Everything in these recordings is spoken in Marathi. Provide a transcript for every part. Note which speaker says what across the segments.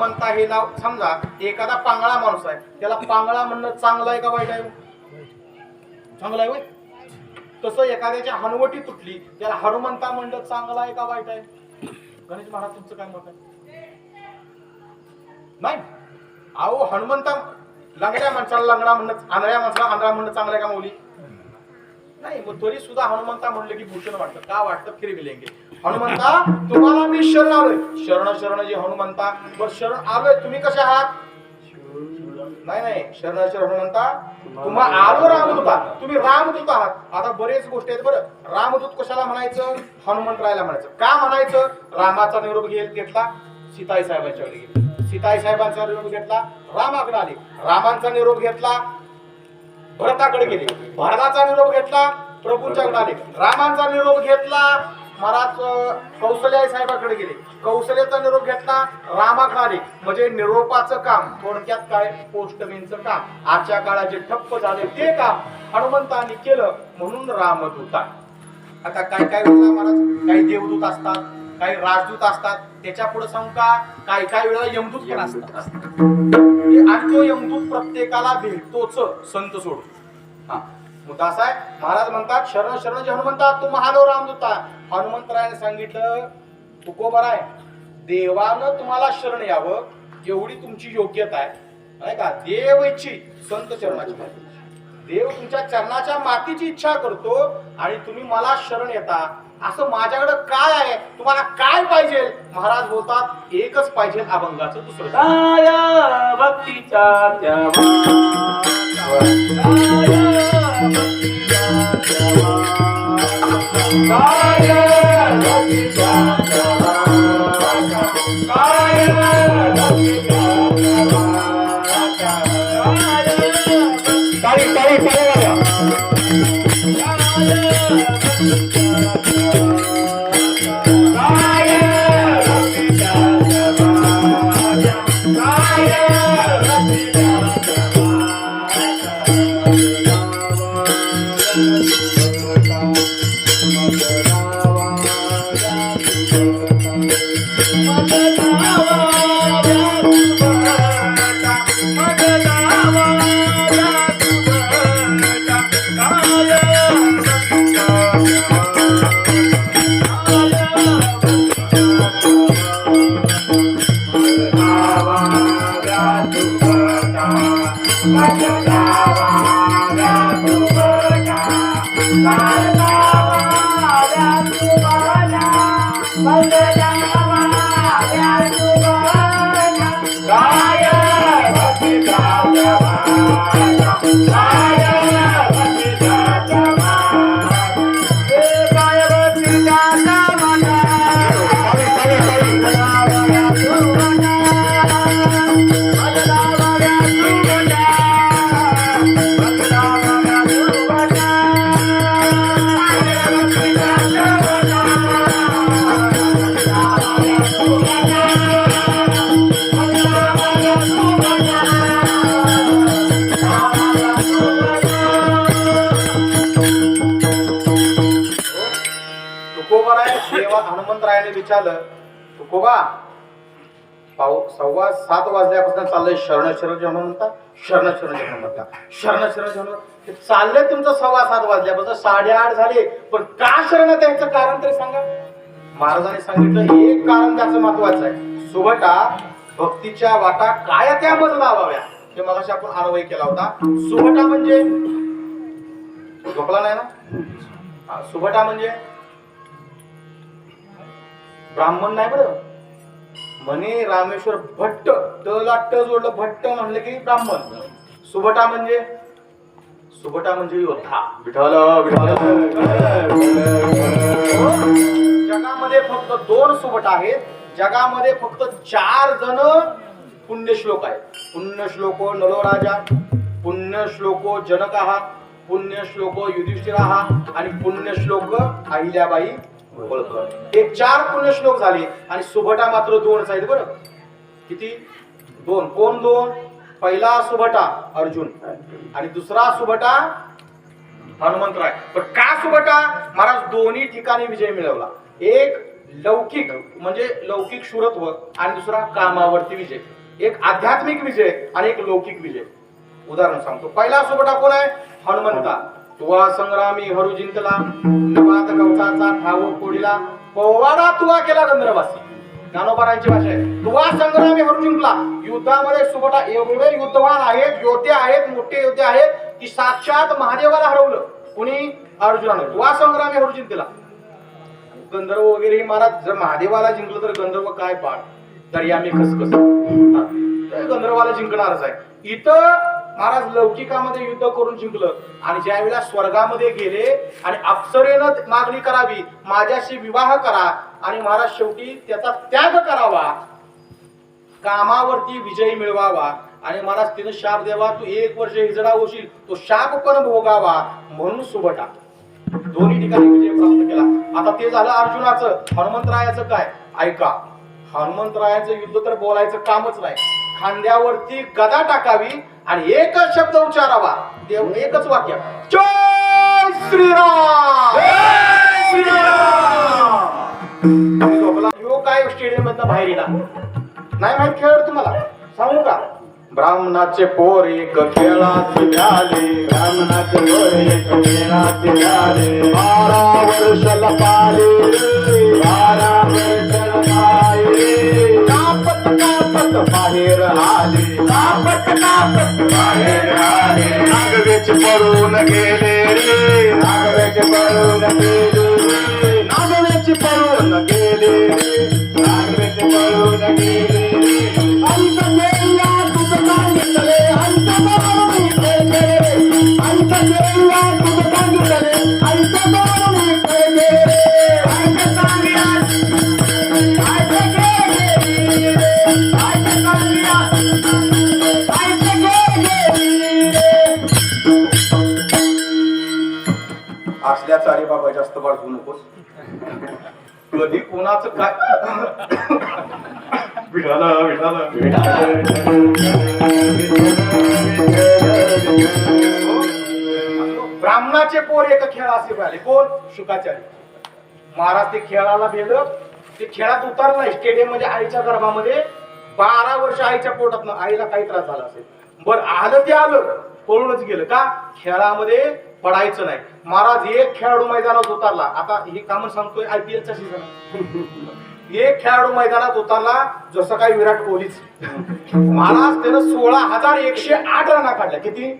Speaker 1: हनुमंता हे नाव समजा एखादा पांगळा माणूस आहे. त्याला पांगळा म्हणणं चांगलं आहे का वाईट आहे? चांगलं आहे तसं एखाद्याची हनुवटी तुटली त्याला हनुमंता म्हणलं चांगलं आहे का वाईट आहे? गणेश महाराज तुमचं काय मत आहे? नाही. अहो हनुमंता लंगड्या माणसाला लंगडा म्हणणं आंधळ्या माणसाला आंधळा म्हणणं चांगलं आहे का मौली? नाही मग तरी सुद्धा हनुमंता म्हणलं की भूषण वाटतं. का वाटतं? फिर मिलेंगे हनुमंता तुम्हाला मी शरण आलोय शरण शरण जे हनुमंता. बर शरण आलोय. तुम्ही कसे आहात? नाही नाही. शरण शरण हनुमंता. तुम्हा आलो रामदूता तुम्ही रामदूत आहात. आता बरेच गोष्टी आहेत बरं. रामदूत कशाला म्हणायचं? हनुमंतरायला म्हणायचं. का म्हणायचं? रामाचा निरोप घेत घेतला. सीताई साहेबांच्याकडे गेले. सीताई साहेबांचा निरोप घेतला. रामाकडे आले. रामांचा निरोप घेतला. भरताकडे गेले. भरताचा निरोप घेतला. प्रभूंच्याकडे आले. रामांचा निरोप घेतला. महाराज कौशल्या साहेबाकडे गेले. कौशल्याचा निरोप घेतला रामाकडे म्हणजे निरोपाचं काम थोडक्यात काय? पोस्टमेनचं काम. आजच्या काळात जे ठप्प झाले ते काम हनुमंतांनी केलं म्हणून रामदूता आता काय काय वेळेला महाराज? काही देवदूत असतात काही राजदूत असतात. त्याच्या पुढे सांगू का? काही काही वेळेला यमदूत पण असतात. आणि तो यमदूत प्रत्येकाला भेटतोच संत सोडून. हा. मुद्दा असा आहे महाराज म्हणतात शरण शरण जे हनुमंतात तू महादेव रामदूता हनुमंतरायाने सांगितलं तुकोबर आहे देवानं तुम्हाला शरण यावं एवढी तुमची योग्यता आहे. नाही का? देव इच्छित संत चरणाची माती. देव तुमच्या चरणाच्या मातीची इच्छा करतो आणि तुम्ही मला शरण येता. असं माझ्याकडे काय आहे? तुम्हाला काय पाहिजे? महाराज बोलतात एकच पाहिजे अभंगाचं दुसरं काय?
Speaker 2: भक्तीच्या द्यावा काय भक्तीच्या काय
Speaker 1: विचारलं तुकोबा पाऊ सव्वा सात वाजल्यापासून चाललंय शरण शरण हनुमंता शरण शरण हनुमंता शरण शरण जेवण चाललंय तुमचं सव्वा सात वाजल्यापासून साडेआठ झाले. पण का शरण त्याचं कारण तरी सांगा? महाराजांनी सांगितलं एक कारण त्याचं महत्वाचं आहे. सुभटा भक्तीच्या वाटा काय त्या लावाव्या. हे मगाशी आपण अन्वय केला होता. सुभटा म्हणजे झोपला नाही ना? सुभटा म्हणजे ब्राह्मण नाही बरं. म्हणे रामेश्वर भट्ट तला ट जोडलं भट्ट म्हणलं की ब्राह्मण. सुभटा म्हणजे? सुभटा म्हणजे योद्धा. विठाल विठाल हो? जगामध्ये फक्त दोन सुभट आहेत. जगामध्ये फक्त चार जण पुण्यश्लोक आहेत. पुण्यश्लोको जनक पुण्यश्लोको पुण्यश्लोक पुण्यश्लोको युधिष्ठिराहा आणि पुण्यश्लोक अहिल्याबाई होळकर हे चार पुण्यश्लोक झाले आणि सुभटा मात्र दोनच आहेत बरं? किती? दोन. कोण दोन? पहिला सुभटा अर्जुन. आणि दुसरा सुभटा हनुमंतराय. पण का सुभटा? महाराज दोन्ही ठिकाणी विजय मिळवला. एक लौकिक म्हणजे लौकिक शूरत्व आणि दुसरा कामावरती विजय. एक आध्यात्मिक विजय आणि एक लौकिक विजय. उदाहरण सांगतो. पहिला सुभटा कोण आहे? हनुमंता तुवा संग्रामी हरू जिंकला नवात गवताचा ठाऊ फोडीला पोवाडा तुवा केला गंधर्वासी. ज्ञानोबारांची भाषा आहे. तुवा संग्रामी हरू जिंकला. युद्धामध्ये सुबटा एवढे युद्धवान आहेत योद्धे आहेत मोठे योद्धे आहेत की साक्षात महादेवाला हरवलं. कुणी? अर्जुनानं. तुवा संग्रामी हरू जिंकला. गंधर्व वगैरे हे महाराज जर महादेवाला जिंकलं तर गंधर्व काय पाड तरी आम्ही खसखस. गंधर्वाला जिंकणारच आहे. इथं महाराज लौकिकामध्ये युद्ध करून जिंकलं. आणि ज्या वेळेला स्वर्गामध्ये गेले आणि अप्सरेनं मागणी करावी माझ्याशी विवाह करा आणि महाराज शेवटी त्याचा त्याग करावा. कामावरती विजय मिळवावा. आणि महाराज तिनं शाप द्यावा तू एक वर्ष हिजडा होशील तो शाप पण भोगावा म्हणून सुबटा दोन्ही ठिकाणी विजय प्राप्त केला. आता ते झालं अर्जुनाचं. हनुमंतरायाचं काय? ऐका हनुमंतरायाचं युद्ध तर बोलायचं कामच नाही. खांद्यावरती गदा टाकावी आणि एकच शब्द उच्चारावा. देव एकच वाक्य. जय श्रीराम. ह्यो काय स्टेडियम मधनं बाहेर येला नाही माहीत खेळ तुम्हाला? सांगू का? ब्राह्मणाचे पोर एक खेळात झाले
Speaker 2: ब्राह्मणाचे डोळे कमेनात झाले बारा वर्षाला पाले बारा वर्षाला पाले कापत कापत बाहेर आले. कापत कापत बाहेर आले नागवेचे पळून गेले रे. नागवेचे पळून गेले रे. नागवेचे पळून गेले रे नागवेचे पळून गेले
Speaker 1: बाबा नकोस. कधी कोणाचं काय? विठाला विठाला. ब्राह्मणाचे पोर एक खेळ असे पाहिले. कोण? शुकाचार्य. महाराज ते खेळाला भेलं ते खेळात उतरलं. स्टेडियममध्ये आईच्या गर्भामध्ये बारा वर्ष आईच्या पोटात आईला काही त्रास झाला असेल. बर आलं ते आलं. पळूनच गेलं. का? खेळामध्ये पडायचं नाही. महाराज एक खेळाडू मैदानात उतरला. आता हे काम सांगतोय आयपीएल सीझन एक खेळाडू मैदानात उतरला जसं काही विराट कोहलीच. महाराज त्यानं सोळा हजार एकशे आठ रना काढल्या. किती?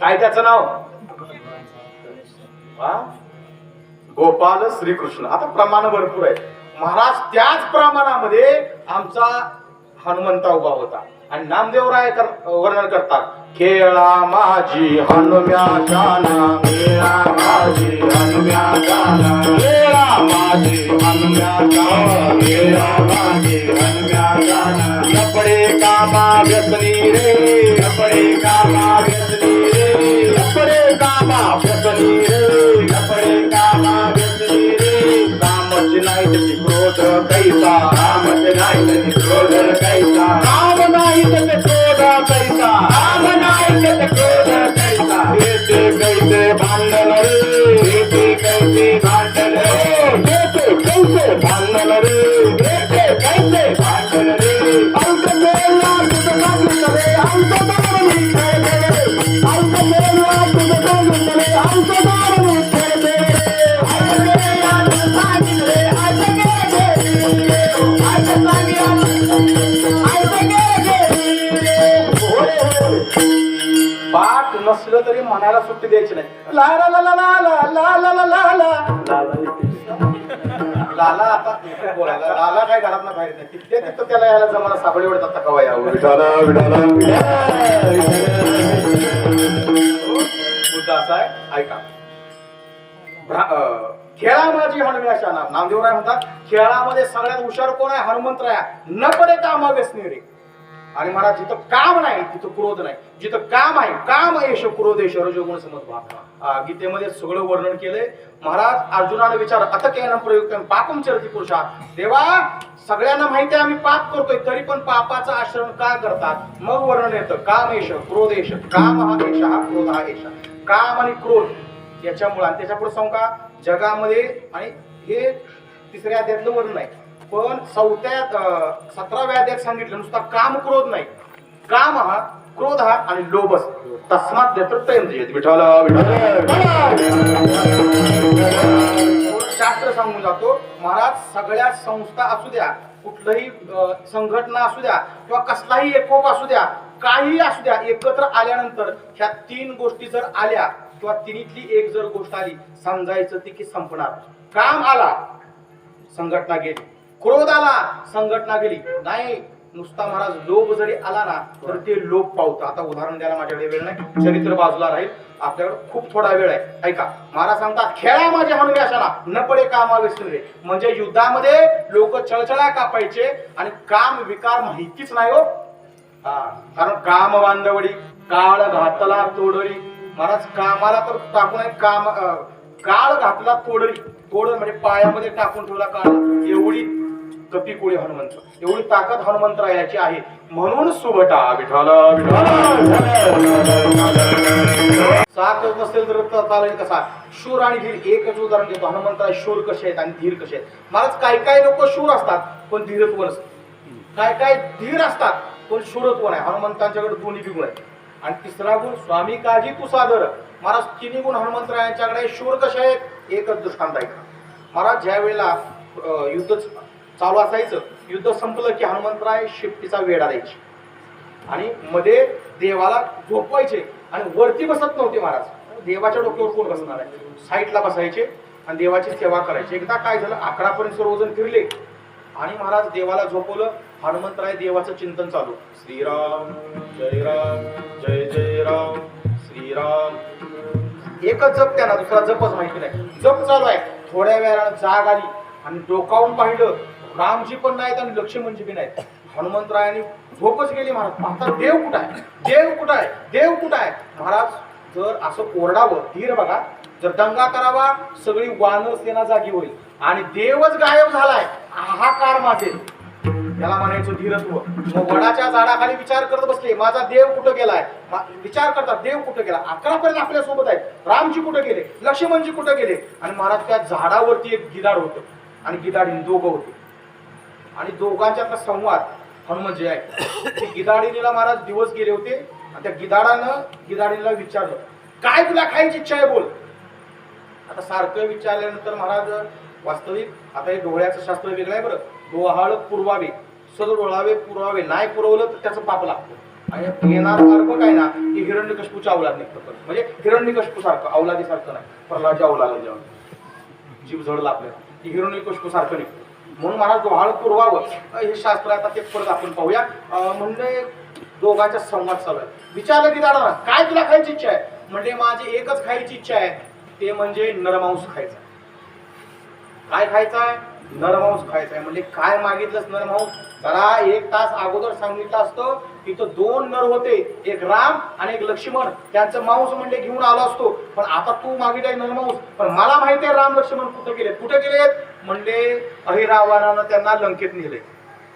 Speaker 1: काय त्याचं नाव? गोपाल श्रीकृष्ण. आता प्रमाण भरपूर आहे महाराज त्याच प्रमाणामध्ये आमचा हनुमंता उभा होता. आणि नामदेवराय कर- वर्णन करतात. खेळा माझी हनुम्या जाना
Speaker 2: मेरा माझी हनुम्या गाना मेरा माझी हनुम्या गाना मेरा माझी हनुम्या गाना लपडे कामा व्यसनी रे कपडे कामा व्यसनी रे कपडे कामा व्यसनी रे कपडे कामा व्यसनी रे. कामच नाही क्रोध कैसा
Speaker 1: तरी म्हणायला सुट्टी द्यायची नाही ला ला ला ला ला ला ला ला ला ला लाला आता बोलायला लाला काय घरात ना बाहेर नाही तिथे तिथं त्याला यायला जमाना साबळे वाटत आता कवा यावं
Speaker 2: विठाला विठाला
Speaker 1: मुद्दा असा आहे ऐका खेळा माझी हनुमी अशा नाम नामदेवराय म्हणतात खेळामध्ये सगळ्यात हुशार कोण आहे हनुमंतराया न पडे कामा व्यसनी रे आणि मला जिथं काम नाही तिथं क्रोध नाही. जिथं काम आहे काम येश क्रोध येश रजोगुण समज गीतेमध्ये सगळं वर्णन केलंय. महाराज अर्जुनाने विचार आता केन प्रयोग पापम चरती पुरुषा. देवा सगळ्यांना माहिती आहे आम्ही पाप करतोय तरी पण पापाचं आश्रम का करतात? मग वर्णन येतं काम येश क्रोधेश काम हा येश हा क्रोध हा येश काम आणि क्रोध याच्यामुळे. आणि त्याच्यापुढे सांगू का? जगामध्ये आणि हे तिसऱ्या अध्यातलं वर्णन आहे. पण चौथ्या सतराव्या अध्यात सांगितलं नुसता काम क्रोध नाही. काम हा क्रोध हा आणि लोभस तस्मात नेतृत्व विठ्ठल शास्त्र सांगून जातो महाराज सगळ्या संस्था असू द्या कुठलंही संघटना असू द्या किंवा कसलाही एकोप असू द्या काही असू द्या एकत्र आल्यानंतर ह्या तीन गोष्टी जर आल्या किंवा तिन्हीतली एक जर गोष्ट आली समजायचं ती की संपणार. काम आला संघटना गेली. क्रोध आला संघटना गेली नाही नुसता महाराज लोभ जरी आला ना तर ते लोभ पावतं. आता उदाहरण द्यायला माझ्याकडे वेळ नाही. चरित्र बाजूला राहील. आपल्याकडे खूप थोडा वेळ आहे. ऐका महाराज सांगतात खेळा माझ्या हनुम्याशाला न पडे कामा विसरले म्हणजे युद्धामध्ये लोक छळछळा कापायचे आणि काम विकार माहितीच नाही हो. कारण काम बांधवडी काळ घातला तोडरी. महाराज कामाला तर टाकून आहे काम काळ घातला तोडरी. तोड म्हणजे पायामध्ये टाकून ठेवला काळ. एवढी कपी कोळी हनुमंत. एवढी ताकद हनुमंतरायाची आहे. म्हणून सुभटा विठाला साथ नसेल तर चालेल कसा? शूर आणि धीर एकच उदाहरण देतो. हनुमंतराय शूर कसे आहेत आणि धीर कसे आहेत? महाराज काय काय लोक शूर असतात पण धीरत्व नसतात काय काय धीर असतात पण शूरत्व नाही. हनुमंतांच्याकडे दोन्ही बी गुण आहेत. आणि तिसरा गुण स्वामी काजी तू सादर. महाराज तिन्ही गुण हनुमंतरायांच्याकडे शूर कसे आहेत? एकच दृष्टांत ऐका. महाराज ज्या वेळेला युद्ध चालू असायचं. युद्ध संपलं की हनुमंतराय शिफ्टीचा वेढा द्यायची. आणि मध्ये देवाला झोपवायचे आणि वरती बसत नव्हते महाराज. देवाच्या डोक्यावर कोण बसणार आहे? साईडला बसायचे आणि देवाची सेवा करायची. एकदा काय झालं अकरापर्यंत सर्वजण फिरले आणि महाराज देवाला झोपवलं. हनुमंतराय देवाचं चिंतन चालू. श्रीराम जय राम जय जय राम श्रीराम. एकच जप त्यांना दुसरा जपच माहिती नाही. जप चालू आहे. थोड्या वेळानं जाग आली आणि डोकावून पाहिलं. रामजी पण नाहीत आणि लक्ष्मणजी बी नाहीत. हनुमंतरायाने झोपच गेली महाराज. पाहता देव कुठं आहे? देव कुठं आहे? देव कुठं आहे? महाराज जर असं कोरडावं धीर बघा. जर दंगा करावा सगळी वानर सेना जागी होईल. आणि देवच गायब झालाय. हाहाकार माझे. त्याला म्हणायचं धीरत्व मग वडाच्या झाडाखाली विचार करत बसले. माझा देव कुठं गेलाय? मा- विचार करतात देव कुठं गेला? अकरा पर्यंत आपल्यासोबत आहेत. रामजी कुठं गेले? लक्ष्मणजी कुठं गेले? आणि महाराज त्या झाडावरती एक गिदाड होतं. आणि गिदाडीने दोघं होते. आणि दोघांच्या संवाद हनुमानजी आहे ते महाराज दिवस गेले होते. आणि त्या गिदाडानं गिदाडीला विचारलं काय तुला खायची इच्छा आहे बोल. आता सारखं विचारल्यानंतर महाराज वास्तविक आता हे डोळ्याचं शास्त्र वेगळं आहे बरं. डोहाळ पुरवावे सदर डोळावे पुरवावे नाही पुरवलं तर त्याचं पाप लागतं. आणि येणार अर्थ काय ना की हिरण्यकशपूच्या अवलाद निघतं म्हणजे हिरण्यकशपू सारखं अवलादी सारखं नाही. प्रल्हादच्या अवलाद. जेव्हा जीव झडला आपल्याला की हिरण्यकशपू सारखं निघतं. म्हणून महाराज डोहाळ पुरवावं हे शास्त्र आता ते परत आपण पाहूया. म्हणजे दोघांचा संवाद चालू आहे. विचारलं की दादा काय तुला खायची इच्छा आहे? म्हणजे माझी एकच खायची इच्छा आहे. ते म्हणजे नरमांस खायचा. काय खायचं आहे नरमांस खायचा आहे म्हणजे काय मागितलंस नरमांस जरा एक तास अगोदर सांगितलं असतं तिथं दोन नर होते. एक राम आणि एक लक्ष्मण. त्यांचं मांस म्हणजे घेऊन आलो असतो. पण आता तू मागितलाय नरमांस पण मला माहिती आहे राम लक्ष्मण कुठं गेले. कुठे गेलेत म्हणजे अहिरावणानं त्यांना लंकेत नेले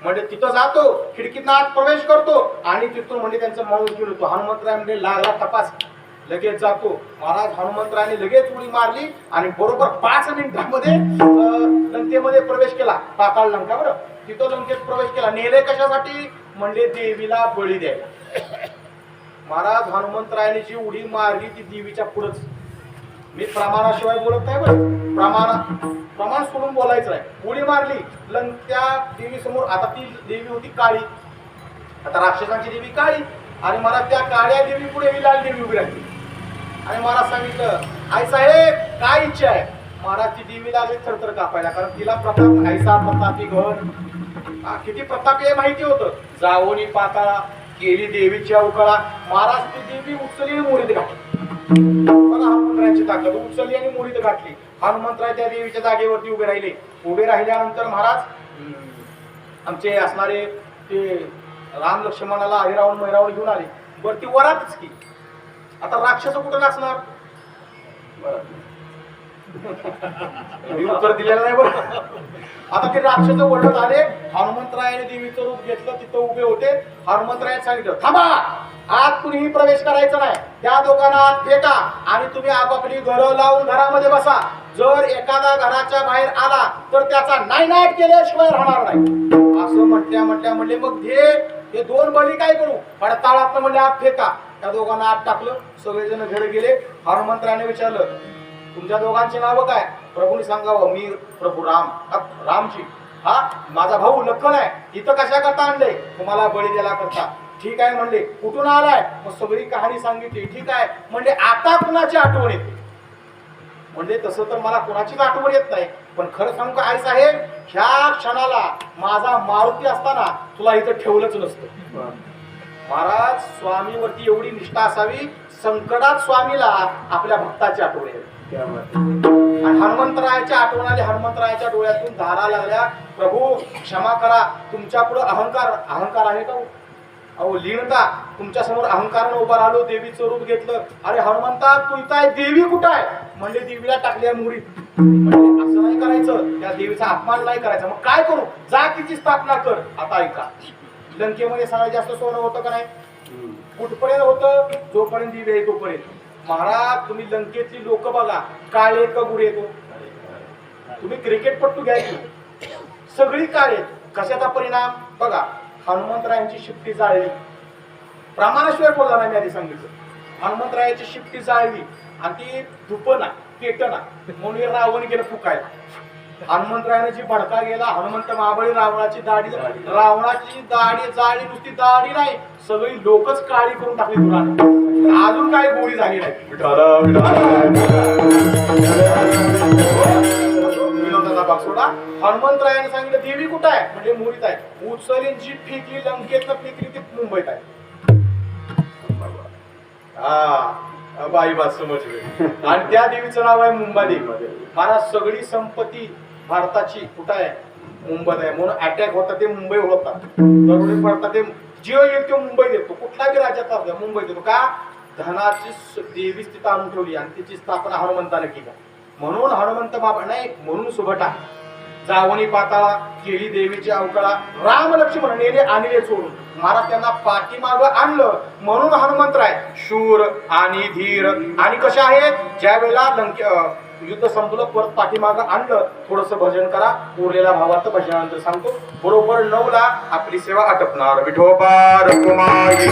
Speaker 1: म्हणजे तिथं जातो. खिडकीतनं आत प्रवेश करतो. आणि तिथून म्हणजे त्यांचं मांस घेऊन येतो. हनुमंतराय म्हणजे लागला तपास. लगेच जातो. महाराज हनुमंतराने लगेच उडी मारली आणि बरोबर पाच मिनिटांमध्ये लंकेमध्ये प्रवेश केला. पाताळ लंका बरं? तिथं लंकेत प्रवेश केला. नेले कशासाठी? म्हणजे देवीला बळी द्यायला. महाराज हनुमंतरायाने जी उडी मारली ती देवीच्या पुढंच. मी प्रमाणाशिवाय बोलत नाही बरं. प्रमाण प्रमाण सोडून बोलायचं नाही. उडी मारली लं त्या देवी समोर आता ती देवी होती काळी. आता राक्षसांची देवी काळी. आणि मला त्या काळ्या देवी पुढे ही लाल देवी उभी राहिली. आणि मला सांगितलं आई साहेब काय इच्छा आहे? महाराज ती देवी लागली थरथर कापायला कारण तिला प्रताप ऐसा प्रतापी घर. किती प्रतापी आहे माहिती होतं. जावणी पाताळा केली देवीची उकळा महाराज ती देवी उचलली आणि मोडीत घातली. मला हनुमंतरायांची ताकद उचलली आणि मोडीत घातली. हनुमंतराय त्या देवीच्या जागेवरती उभे राहिले. उभे राहिल्यानंतर महाराज आमचे असणारे ते राम लक्ष्मणाला हिरावून महिरावण घेऊन आले. बरं ती वरातच की. आता राक्षस कुठं नसणार उत्तर दिलेलं नाही बरं. आता ते राक्षस ओरडत आले. हनुमंतरायाने देवीचं रूप घेतलं तिथं उभे होते. हनुमंतरायाने सांगितलं थांबा! आत कुणीही प्रवेश करायचा नाही. त्या दोघांना आत फेका आणि तुम्ही आपापली घरं लावून घरामध्ये बसा. जर एखादा घराच्या बाहेर आला तर त्याचा नाही नाट केल्याशिवाय राहणार नाही. असं म्हटल्या म्हटल्या म्हणले मग हे दोन बळी काय करू? पडताळात म्हणले आत फेका. त्या दोघांना आत टाकलं. सगळेजण घरी गेले. हनुमंतरायाने विचारलं तुमच्या दोघांची नावं काय? प्रभूने सांगावं मी प्रभू राम. अ, रामजी हा माझा भाऊ लखन आहे. इथं कशा करता आणले तुम्हाला बळी द्यायला करता. ठीक आहे म्हणले. कुठून आलाय? मग सगळी कहाणी सांगितली. ठीक आहे. म्हणजे आता कुणाची आठवण येते? म्हणजे तसं तर मला कुणाचीच आठवण येत नाही. पण खरं सांगू का आई साहेब? ह्या क्षणाला माझा मारुती असताना तुला इथं ठेवलंच नसतं. महाराज स्वामीवरती एवढी निष्ठा असावी संकटात स्वामीला आपल्या भक्ताची आठवण येते आणि हनुमंतरायाच्या आठवण आली हनुमंतरायाच्या डोळ्यातून धारा लागल्या प्रभू क्षमा करा तुमच्यापुढे अहंकार अहंकार आहे का? अहो लीनता तुमच्यासमोर अहंकारानं उभा राहिलो देवीचं रूप घेतलं. अरे हनुमंता तू इथं आहे देवी कुठं आहे? म्हणजे देवीला टाकल्या मुरीत म्हणजे असं नाही करायचं. त्या देवीचा अपमान नाही करायचा. मग काय करू? जा तिची स्थापना कर. आता ऐका. लंकेमध्ये सगळ्यात जास्त सोनं होतं का नाही? कुठपर्यंत होतं? जोपर्यंत दिवे आहे तोपर्यंत. महाराज तुम्ही लंकेतली लोक बघा. काळे का गुरे येतो हो? तुम्ही क्रिकेटपट्टू घ्यायची सगळी काळे कशाचा परिणाम? बघा हनुमंतरायांची शिफ्टी जाळली. प्रमाणाशिवाय बोलला नाही मी आधी सांगितलं. हनुमंतरायाची शिफ्टी जाळली. आणि ती धुपना पेटना म्हणून रावण गेलं फुकायला. हनुमंतरायाने जी भडका गेला हनुमंत महाबळी रावणाची दाढी रावणाची दाढी जाळी नुसती दाढी नाही सगळी लोकच काळी करून टाकली दुराने अजून काही गोळी झाली नाही. विनोदाचा भाग सोडा. हनुमंतरायाने सांगितलं देवी कुठं आहे? म्हणजे मुरीत आहे. उचलीन जी फेकली लंकेतनं फेकली ती मुंबईत आहे. हा बाई बात समजली. आणि त्या देवीचं नाव आहे मुंबादेवी. महाराज सगळी संपत्ती भारताची कुठं आहे? मुंबईत आहे. म्हणून अटॅक होता ते मुंबई ओळखतात दरोडे पडतात ते जिओ येईल तो मुंबईत येतो कुठलाही राज्यात असला मुंबईत येतो का? धनाची देवी तिथं आणून ठेवली आणि तिची स्थापना हनुमंताने केली. म्हणून हनुमंत बाबा नाही म्हणून सुभटा. जावणी पाताळा केली देवीची अवकळा राम लक्ष्मण नेले आणले चोरून. महाराज त्यांना पाठीमाग आणलं. म्हणून हनुमंत राय शूर आणि धीर. आणि कशा आहेत? ज्या वेळेला लंके युद्ध संपलं परत पाठीमाग आणलं थोडस भजन करा उरलेल्या भावाचं भजनानंतर सांगतो बरोबर नऊ ला आपली सेवा आटपणार. विठोबा रखुमाई.